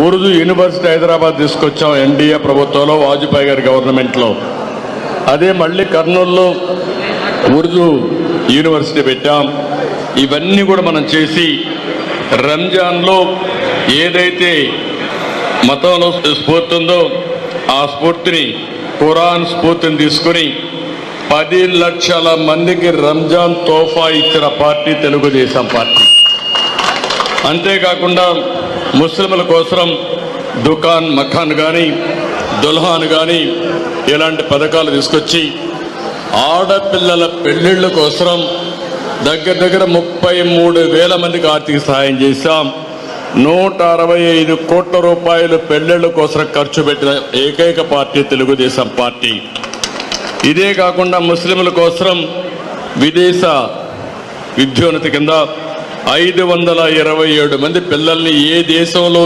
Urdu university Hyderabad తీసుకొచ్చాం NDA ప్రభుత్వంలో వాజ్పేయి గారి గవర్నమెంట్లో. అదే మళ్ళీ కర్నూలులో ఉర్దూ యూనివర్సిటీ పెట్టాం. ఇవన్నీ కూడా మనం చేసి రంజాన్లో ఏదైతే మతంలో స్ఫూర్తి ఉందో ఆ స్ఫూర్తిని ఖురాన్ స్ఫూర్తిని తీసుకుని పది లక్షల మందికి రంజాన్ తోఫా ఇచ్చిన పార్టీ తెలుగుదేశం పార్టీ. అంతేకాకుండా ముస్లింల కోసం దుకాన్ మఖాన్ కానీ దుల్హాన్ కానీ ఇలాంటి పథకాలు తీసుకొచ్చి ఆడపిల్లల పెళ్ళిళ్ళ కోసం దగ్గర దగ్గర ముప్పై మూడు వేల మందికి ఆర్థిక సహాయం చేశాం. నూట అరవై ఐదు కోట్ల రూపాయలు పెళ్ళిళ్ళ కోసం ఖర్చు పెట్టిన ఏకైక పార్టీ తెలుగుదేశం పార్టీ. ఇదే కాకుండా ముస్లింల కోసం విదేశ విద్యోన్నతి కింద ఐదు వందల ఇరవై ఏడు మంది పిల్లల్ని ఏ దేశంలో